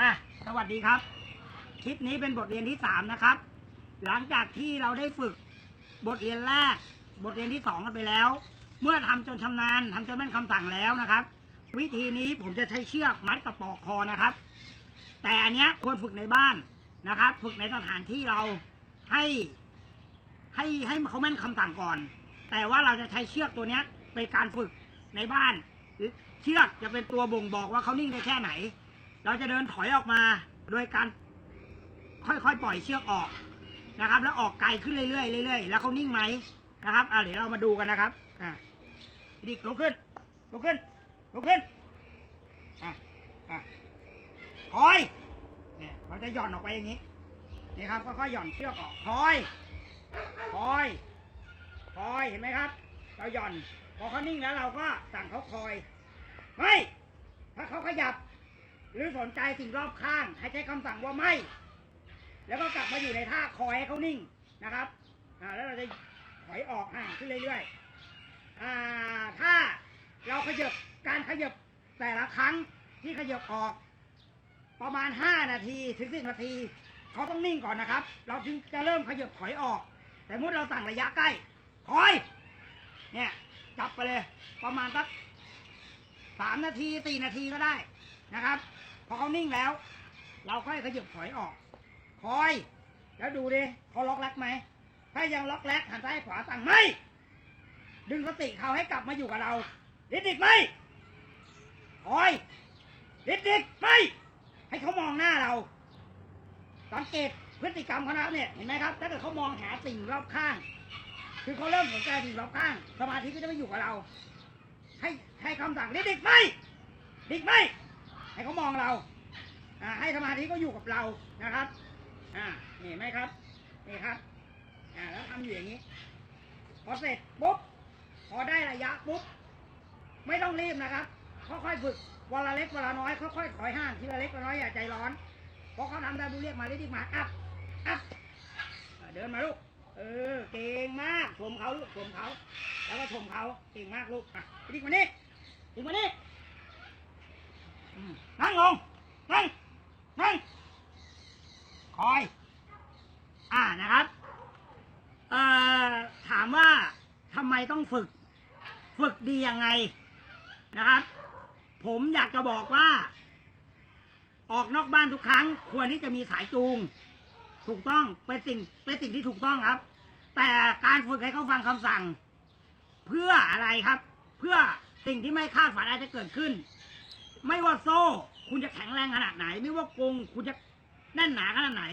อะสวัสดีครับ คลิปนี้เป็นบทเรียนที่สามนะครับ หลังจากที่เราได้ฝึกบทเรียนแรก บทเรียนที่สองกันไปแล้ว เมื่อทำจนชำนาญทำจนแม่นคำสั่งแล้วนะครับ วิธีนี้ผมจะใช้เชือกมัดกับปลอกคอนะครับ แต่อันเนี้ยควรฝึกในบ้านนะครับ ฝึกในสถานที่เราให้ให้ให้เขาแม่นคำสั่งก่อน แต่ว่าเราจะใช้เชือกตัวเนี้ยเป็นการฝึกในบ้านหรือเชือกจะเป็นตัวบ่งบอกว่าเขานิ่งได้แค่ไหน เราจะเดินถอยออกมาโดยการค่อยๆปล่อยเชือกออกนะครับ แล้วออกไกลขึ้นเรื่อยๆเรื่อยๆแล้วเขานิ่งไหมนะครับอะเดี๋ยวเรามาดูกันนะครับอะดิกลุกขึ้นลุกขึ้นลุกขึ้นอะอะคอยเนี่ยเราจะหย่อนออกไปอย่างนี้นี่ครับค่อยๆหย่อนเชือกออกคอยคอยคอยเห็นไหมครับ เราหย่อนพอเขานิ่งแล้วเราก็สั่งเขาคอยไม่ถ้าเขาขยับ หรือสนใจสิ่งรอบข้าง ให้ใช้คำสั่งว่าไม่ แล้วก็กลับมาอยู่ในท่าคอยให้เขานิ่งนะครับอ่าแล้วเราจะถอยออกห่างขึ้นเรื่อยๆอ่าถ้าเราขยับการขยับแต่ละครั้งที่ขยับออก ประมาณห้านาทีถึงสิบนาทีเขาต้องนิ่งก่อนนะครับ เราจึงจะเริ่มขยับถอยออก แต่เมื่อเราสั่งระยะใกล้ถอย เนี่ยจับไปเลย ประมาณสักสามนาทีสี่นาทีก็ได้นะครับ พอเขานิ่งแล้ว เราค่อยขยับถอยออก คอย แล้วดูดิเขาล็อกแรกไหม ถ้ายังล็อกแรกหันซ้ายขวาสั่งไม่ ดึงสติเขาให้กลับมาอยู่กับเราดิดดิกไม่คอยดิดดิกไม่ ให้เขามองหน้าเรา สังเกตพฤติกรรมเขานะเนี่ยเห็นไหมครับ ถ้าเกิดเขามองหาสิ่งรอบข้าง คือเขาเริ่มสนใจสิ่งรอบข้าง สมาธิก็จะไม่อยู่กับเรา ให้ให้คำสั่งดิดิกไม่ดิกไม่ ให้เขามองเราอ่าให้สมาธิก็อยู่กับเรานะครับอ่านี่เห็นไหมครับนี่ครับอ่าแล้วทำอยู่อย่างนี้ พอเสร็จปุ๊บพอได้ระยะปุ๊บไม่ต้องรีบนะครับค่อยๆฝึกวันละเล็กวันละน้อยค่อยๆถอยห่างทีละเล็กละน้อยอย่าใจร้อนพอเขาทำได้ดูเรียกมาเรียกมาอัพอัพเดินมาลูกเออเก่งมากชมเขาลูกชมเขา แล้วก็ชมเขาเก่งมากลูกอะดิกมานี่ดิกมานี่ นั่งลง นั่ง นั่ง คอย อ่านะครับ เอ่อ ถามว่าทำไมต้องฝึก ฝึกดียังไงนะครับ ผมอยากจะบอกว่า ออกนอกบ้านทุกครั้ง ควรที่จะมีสายจูง ถูกต้อง เป็นสิ่ง เป็นสิ่งที่ถูกต้องครับ แต่การฝึกให้เขาฟังคำสั่ง เพื่ออะไรครับ เพื่อสิ่งที่ไม่คาดฝันอาจจะเกิดขึ้น ไม่ว่าโซ่ คุณจะแข็งแรงขนาดไหน ไม่ว่ากรงคุณจะแน่นหนาขนาดไหน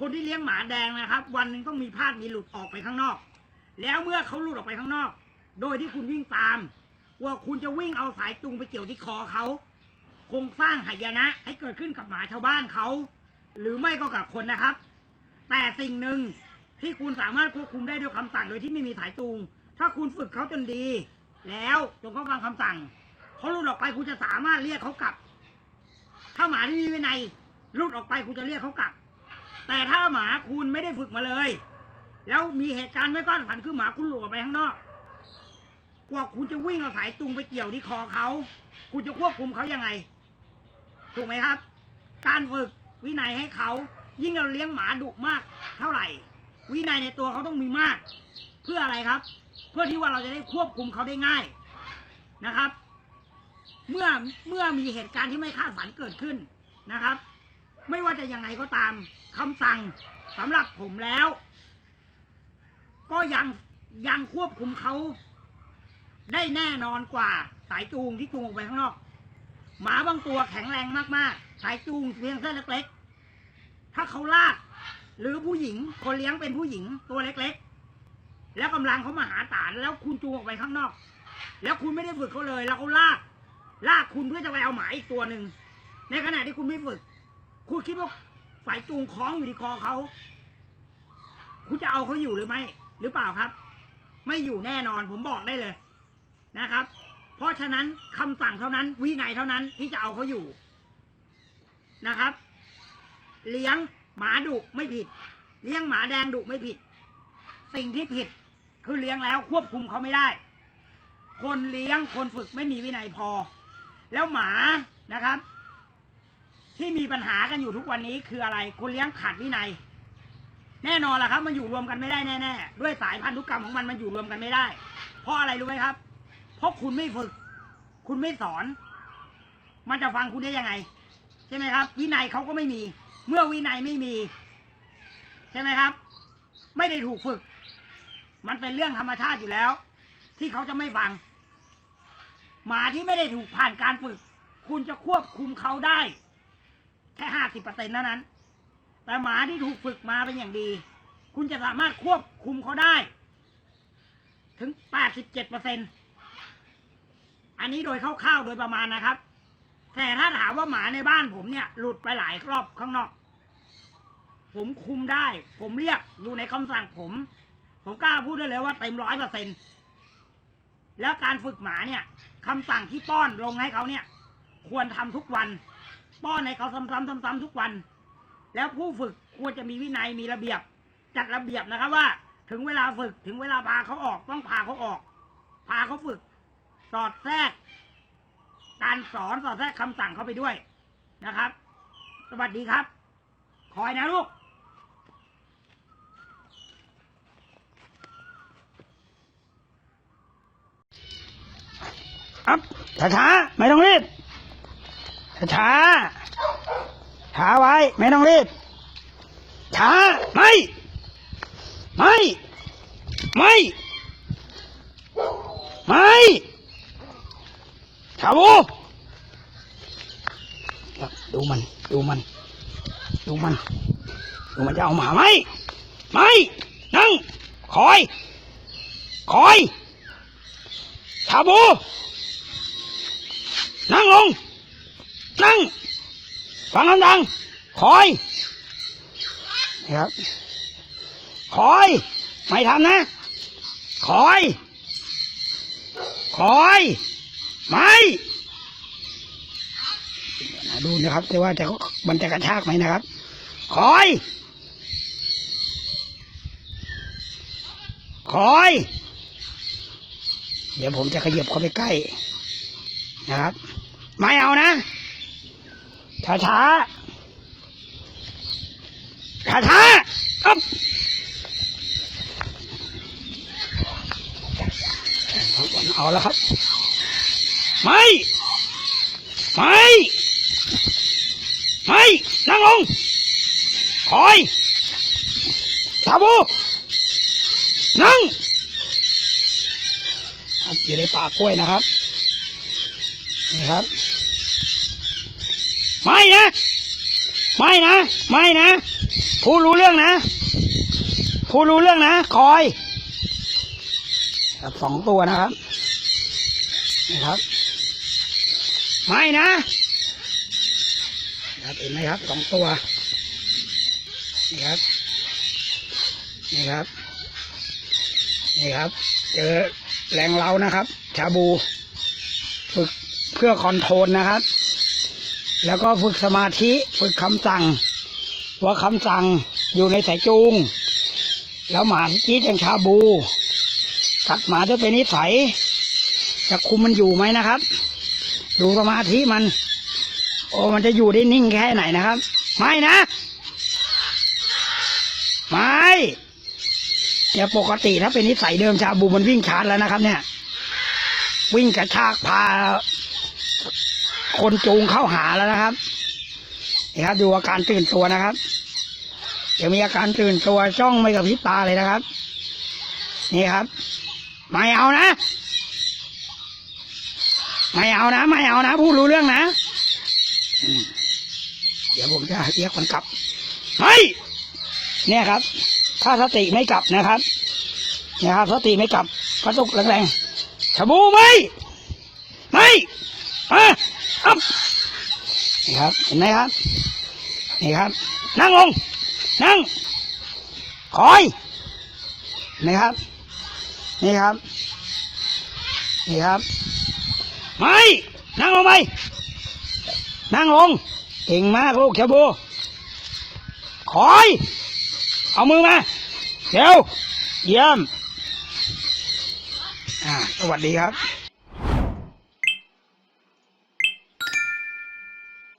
คนที่เลี้ยงหมาแดงนะครับ วันหนึ่งต้องมีพลาดมีหลุดออกไปข้างนอก แล้วเมื่อเขาหลุดออกไปข้างนอก โดยที่คุณวิ่งตาม ว่าคุณจะวิ่งเอาสายจูงไปเกี่ยวที่คอเขาคงสร้างหายนะ ให้เกิดขึ้นกับหมาชาวบ้านเขา หรือไม่ก็กับคนนะครับ แต่สิ่งหนึ่งที่คุณสามารถควบคุมได้ด้วยคำสั่งโดยที่ไม่มีสายจูง ถ้าคุณฝึกเขาจนดี แล้วจนเขาฟังคำสั่ง เขาหลุดออกไปคุณจะสามารถเรียกเขากลับ ถ้าหมาที่มีวินัยหลุดออกไปคุณจะเรียกเขากลับ แต่ถ้าหมาคุณไม่ได้ฝึกมาเลย แล้วมีเหตุการณ์ไม่คาดฝันคือหมาคุณหลุดออกไปข้างนอกกว่าคุณจะวิ่งเอาสายจูงไปเกี่ยวที่คอเขา คุณจะควบคุมเขายังไง ถูกไหมครับ การฝึกวินัยให้เขา ยิ่งเราเลี้ยงหมาดุมากเท่าไหร่ วินัยในตัวเขาต้องมีมาก เพื่ออะไรครับ เพื่อที่ว่าเราจะได้ควบคุมเขาได้ง่ายนะครับ เมื่อเมื่อมีเหตุการณ์ที่ไม่คาดฝันเกิดขึ้นนะครับ ไม่ว่าจะยังไงก็ตามคำสั่งสำหรับผมแล้ว ก็ยังยังควบคุมเขาได้แน่นอนกว่าสายจูงที่จูงออกไปข้างนอก หมาบางตัวแข็งแรงมากๆ สายจูงเพียงเส้นเล็กๆ ถ้าเขาลาก หรือผู้หญิงคนเลี้ยงเป็นผู้หญิงตัวเล็กๆ แล้วกำลังเขามาหาตานแล้วคุณจูงออกไปข้างนอก แล้วคุณไม่ได้ฝึกเขาเลย แล้วเขาลาก ลากคุณเพื่อจะไปเอาหมาอีกตัวหนึ่งในขณะที่คุณไม่ฝึก คุณคิดว่าสายจูงคล้องอยู่ที่คอเขา คุณจะเอาเขาอยู่หรือไม่ หรือเปล่าครับ ไม่อยู่แน่นอนผมบอกได้เลยนะครับ เพราะฉะนั้นคำสั่งเท่านั้น วินัยเท่านั้นที่จะเอาเขาอยู่นะครับ เลี้ยงหมาดุไม่ผิด เลี้ยงหมาแดงดุไม่ผิด สิ่งที่ผิดคือเลี้ยงแล้วควบคุมเขาไม่ได้ คนเลี้ยงคนฝึกไม่มีวินัยพอ แล้วหมานะครับ ที่มีปัญหากันอยู่ทุกวันนี้คืออะไรคุณเลี้ยงขาดวินัย แน่นอนแหละครับ มันอยู่รวมกันไม่ได้แน่ๆด้วยสายพันธุกรรมของมันมันอยู่รวมกันไม่ได้ เพราะอะไรรู้ไหมครับ เพราะคุณไม่ฝึก คุณไม่สอน มันจะฟังคุณได้ยังไง ใช่ไหมครับ วินัยเขาก็ไม่มี เมื่อวินัยไม่มี ใช่ไหมครับ ไม่ได้ถูกฝึก มันเป็นเรื่องธรรมชาติอยู่แล้ว ที่เขาจะไม่ฟัง หมาที่ไม่ได้ถูกผ่านการฝึก คุณจะควบคุมเขาได้ แค่ห้าสิบเปอร์เซ็นต์เท่านั้น แต่หมาที่ถูกฝึกมาเป็นอย่างดี คุณจะสามารถควบคุมเขาได้ ถึงแปดสิบเจ็ดเปอร์เซ็นต์อันนี้โดยคร่าวๆโดยประมาณนะครับ แต่ถ้าถามว่าหมาในบ้านผมเนี่ย หลุดไปหลายรอบข้างนอก ผมคุมได้ ผมเรียกอยู่ในคำสั่งผม ผมกล้าพูดได้เลยว่าเต็มร้อยเปอร์เซ็นต์แล้วการฝึกหมาเนี่ย คำสั่งที่ป้อนลงให้เขาเนี่ย ควรทำทุกวัน ป้อนให้เขาซ้ำๆซ้ำๆทุกวัน แล้วผู้ฝึกควรจะมีวินัยมีระเบียบ จัดระเบียบนะครับว่า ถึงเวลาฝึกถึงเวลาพาเขาออกต้องพาเขาออก พาเขาฝึก สอดแทรก การสอนสอดแทรกคำสั่งเข้าไปด้วยนะครับ สวัสดีครับ คอยนะลูก อัพช้าๆไม่ต้องรีบช้าๆช้าไว้ไม่ต้องรีบช้าไม่ไม่ไม่ไม่ชาบูดูมัน ดูมัน ดูมัน ดูมันจะเอาหมาไหมไม่นั่งคอย คอยชาบู นั่งลง นั่ง ฟังคำดังคอยนะครับคอย ไม่ทำนะ คอย คอย ไม่ดูนะครับ แต่ว่าจะมันจะกระชากไหมนะครับ คอย คอย เดี๋ยวผมจะขยับเข้าไปใกล้นะครับ ไม่เอานะ ช้าช้าช้าช้าอ๊บเอาแล้วครับ ไม่ ไม่ ไม่ นั่งลง คอยทาบูนั่งอยู่ในป่ากล้วยนะครับ นี่ครับ ไม่นะ ไม่นะ ไม่นะผู้รู้เรื่องนะผู้รู้เรื่องนะ คอยครับสองตัวนะครับนี่ครับ ไม่นะครับเห็นไหมครับสองตัวนี่ครับนี่ครับนี่ครับ เจอแรงเรานะครับ ชาบู ฝึก เพื่อคอนโทรลนะครับ แล้วก็ฝึกสมาธิฝึกคำสั่ง ว่าคำสั่งอยู่ในสายจูง แล้วหมาที่จี๊ดอย่างชาบูกัดหมาจะเป็นนิสัยจะคุมมันอยู่ไหมนะครับ ดูสมาธิมัน โอ้มันจะอยู่ได้นิ่งแค่ไหนนะครับ ไม่นะ ไม่เนี่ยปกติถ้าเป็นนิสัยเดิมชาบูมันวิ่งชาร์จแล้วนะครับ เนี่ย วิ่งกระชากพา คนจูงเข้าหาแล้วนะครับนี่ครับดูอาการตื่นตัวนะครับเดี๋ยวมีอาการตื่นตัวจ้องไม่กับพริบตาเลยนะครับ นี่ครับ ไม่เอานะ ไม่เอานะ ไม่เอานะ พูดรู้เรื่องนะเดี๋ยวผมจะเรียกคนกลับไม่เนี่ยครับ ถ้าสติไม่กลับนะครับเนี่ครับสติไม่กลับกระตุกแรงๆชบูไม่ไม่อะ นี่ครับ เห็นไหมครับ นี่ครับ นั่งลง นั่ง คอยนี่ครับ นี่ครับ นี่ครับ ไม่ นั่งลงไป นั่งลง เก่งมากลูกเชาบูคอย เอามือมาเดี๋ยวเยี่ยม อ่า สวัสดีครับ